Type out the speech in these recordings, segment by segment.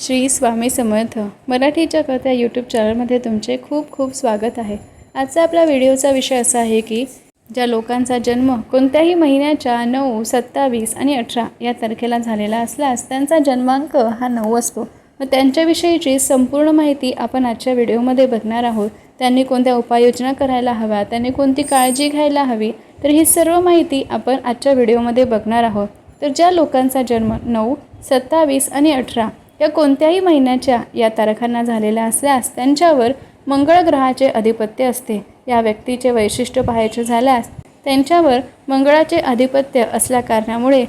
श्री स्वामी समर्थ. मराठीच्या कथा यूट्यूब चॅनलमध्ये तुमचे खूप खूप स्वागत आहे. आजचा आपला व्हिडिओचा विषय असा आहे की ज्या लोकांचा जन्म कोणत्याही महिन्याच्या नऊ सत्तावीस आणि अठरा या तारखेला झालेला असल्यास त्यांचा जन्मांक हा नऊ असतो. मग त्यांच्याविषयीची संपूर्ण माहिती आपण आजच्या व्हिडिओमध्ये बघणार आहोत. त्यांनी कोणत्या उपाययोजना करायला हव्या त्यांनी कोणती काळजी घ्यायला हवी तर ही सर्व माहिती आपण आजच्या व्हिडिओमध्ये बघणार आहोत. तर ज्या लोकांचा जन्म नऊ सत्तावीस आणि अठरा या कोणत्याही महिन्याच्या या तारखांना झालेल्या असल्यास त्यांच्यावर मंगळ ग्रहाचे अधिपत्य असते. या व्यक्तीचे वैशिष्ट्य पाहायचे झाल्यास त्यांच्यावर मंगळाचे अधिपत्य असल्या कारणामुळे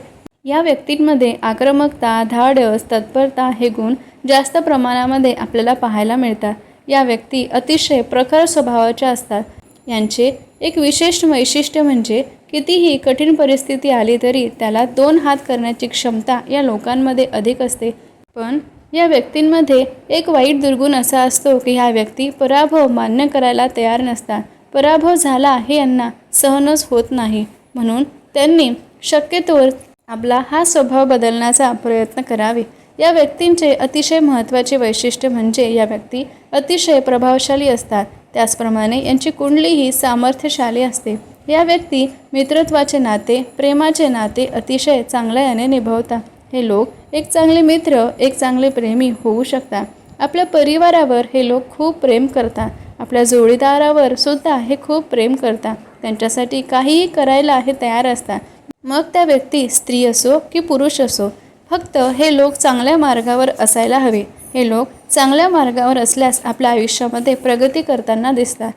या व्यक्तींमध्ये आक्रमकता धाडस तत्परता हे गुण जास्त प्रमाणामध्ये आपल्याला पाहायला मिळतात. या व्यक्ती अतिशय प्रखर स्वभावाच्या असतात. यांचे एक विशेष वैशिष्ट्य म्हणजे कितीही कठीण परिस्थिती आली तरी त्याला दोन हात करण्याची क्षमता या लोकांमध्ये अधिक असते. पण या व्यक्तींमध्ये एक वाईट दुर्गुण असा असतो की ह्या व्यक्ती पराभव मान्य करायला तयार नसतात पराभव झाला हे यांना सहनच होत नाही. म्हणून त्यांनी शक्यतोवर आपला हा स्वभाव बदलण्याचा प्रयत्न करावे. या व्यक्तींचे अतिशय महत्त्वाचे वैशिष्ट्य म्हणजे या व्यक्ती अतिशय प्रभावशाली असतात. त्याचप्रमाणे यांची कुंडलीही सामर्थ्यशाली असते. या व्यक्ती मित्रत्वाचे नाते प्रेमाचे नाते अतिशय चांगल्या याने निभावतात. हे लोक एक चांगले मित्र एक चांगले प्रेमी होऊ शकतात. आपल्या परिवारावर हे लोक खूप प्रेम करतात. आपल्या जोडीदारावर सुद्धा हे खूप प्रेम करतात. त्यांच्यासाठी काहीही करायला हे तयार असतात. मग त्या व्यक्ती स्त्री असो की पुरुष असो फक्त हे लोक चांगल्या मार्गावर असायला हवे. हे लोक चांगल्या मार्गावर असल्यास आपल्या आयुष्यामध्ये प्रगती करताना दिसतात.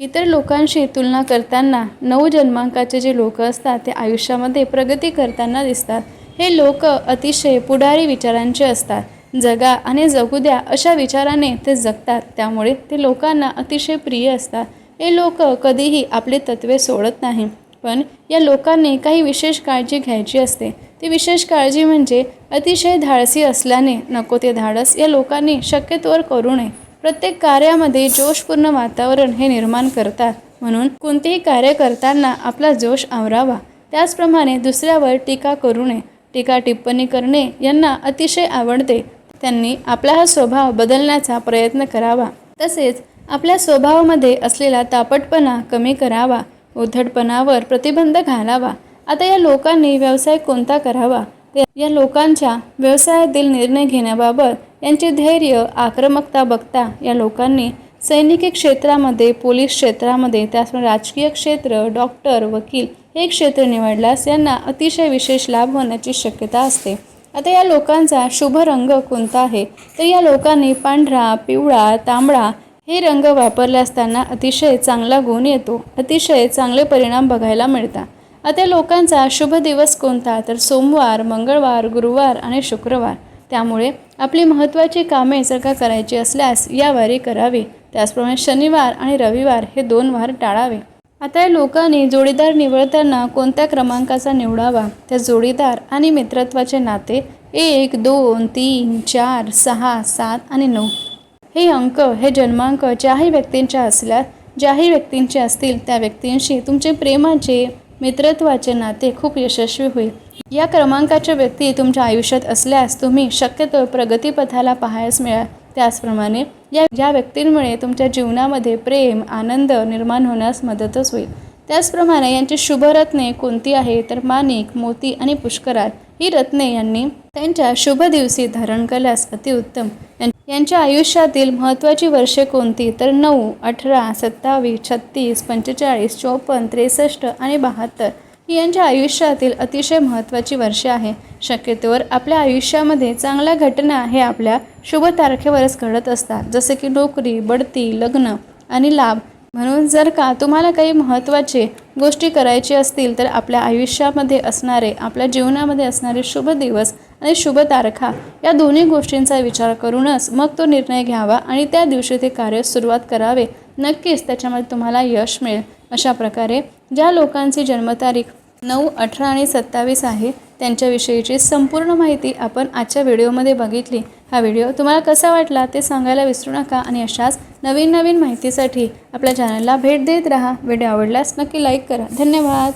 इतर लोकांशी तुलना करताना नऊ जन्मांकाचे जे लोक असतात ते आयुष्यामध्ये प्रगती करताना दिसतात. हे लोक अतिशय पुढारी विचारांचे असतात. जगा आणि जगू द्या अशा विचाराने ते जगतात. त्यामुळे ते लोकांना अतिशय प्रिय असतात. हे लोक कधीही आपले तत्त्वे सोडत नाही. पण या लोकांनी काही विशेष काळजी घ्यायची असते. ती विशेष काळजी म्हणजे अतिशय धाडसी असल्याने नको ते धाडस या लोकांनी शक्यतोवर करू नये. प्रत्येक कार्यामध्ये जोशपूर्ण वातावरण हे निर्माण करतात. म्हणून कोणतेही कार्य करताना आपला जोश आवरावा. त्याचप्रमाणे दुसऱ्यावर टीका करू नये. टीका टिप्पणी करणे यांना अतिशय आवडते. त्यांनी आपला हा स्वभाव बदलण्याचा प्रयत्न करावा. तसेच आपल्या स्वभावामध्ये असलेला तापटपणा कमी करावा उद्धटपणावर प्रतिबंध घालावा. आता या लोकांनी व्यवसाय कोणता करावा? या लोकांच्या व्यवसायातील निर्णय घेण्याबाबत यांचे धैर्य आक्रमकता बघता या लोकांनी सैनिकी क्षेत्रामध्ये पोलीस क्षेत्रामध्ये त्याचप्रमाणे राजकीय क्षेत्र डॉक्टर वकील हे क्षेत्र निवडल्यास यांना अतिशय विशेष लाभ होण्याची शक्यता असते. आता या लोकांचा शुभ रंग कोणता आहे? तर या लोकांनी पांढरा पिवळा तांबडा हे रंग वापरले असताना अतिशय चांगला गुण येतो. अतिशय चांगले परिणाम बघायला मिळतात. आता लोकांचा शुभ दिवस कोणता? तर सोमवार मंगळवार गुरुवार आणि शुक्रवार. त्यामुळे आपली महत्त्वाची कामे जर का करायची असल्यास यावारी करावी. त्याचप्रमाणे शनिवार आणि रविवार हे दोन वार टाळावे. आता या लोकांनी जोडीदार निवडताना कोणत्या क्रमांकाचा निवडावा? त्या जोडीदार आणि मित्रत्वाचे नाते एक दोन तीन चार सहा सात आणि नऊ. हे अंक हे जन्मांक ज्याही व्यक्तींच्या असल्यास ज्याही व्यक्तींचे असतील त्या व्यक्तींशी तुमचे प्रेमाचे मित्रत्वाचे नाते खूप यशस्वी होईल. या क्रमांकाच्या व्यक्ती तुमच्या आयुष्यात असल्यास तुम्ही शक्यतो प्रगतीपथाला पाहायस मिळाल त्याचप्रमाणे या ज्या व्यक्तींमुळे तुमच्या जीवनामध्ये प्रेम आनंद निर्माण होण्यास मदतच होईल. त्याचप्रमाणे यांची शुभरत्ने कोणती आहे तर माणिक मोती आणि पुष्करार ही रत्ने यांनी त्यांच्या शुभ दिवशी धारण केल्यास अतिउत्तम यांच्या आयुष्यातील महत्त्वाची वर्षे कोणती तर नऊ अठरा सत्तावीस छत्तीस पंचेचाळीस चोपन्न त्रेसष्ट आणि बहात्तर. ही यांच्या आयुष्यातील अतिशय महत्त्वाची वर्षे आहे. शक्यतोवर आपल्या आयुष्यामध्ये चांगल्या घटना हे आपल्या शुभ तारखेवरच घडत असतात. जसे की नोकरी बढती लग्न आणि लाभ. म्हणून जर का तुम्हाला काही महत्त्वाचे गोष्टी करायची असतील तर आपल्या आयुष्यामध्ये असणारे आपल्या जीवनामध्ये असणारे शुभ दिवस आणि शुभ तारखा या दोन्ही गोष्टींचा विचार करूनच मग तो निर्णय घ्यावा आणि त्या दिवशी ते कार्य सुरुवात करावे. नक्कीच त्याच्यामध्ये तुम्हाला यश मिळेल. अशा प्रकारे ज्या लोकांची जन्मतारीख नऊ अठरा आणि सत्तावीस आहे त्यांच्याविषयीची संपूर्ण माहिती आपण आजच्या व्हिडिओमध्ये बघितली. हा व्हिडिओ तुम्हाला कसा वाटला ते सांगायला विसरू नका आणि अशाच नवीन नवीन माहितीसाठी आपल्या चॅनलला भेट देत राहा. व्हिडिओ आवडल्यास नक्की लाईक करा. धन्यवाद.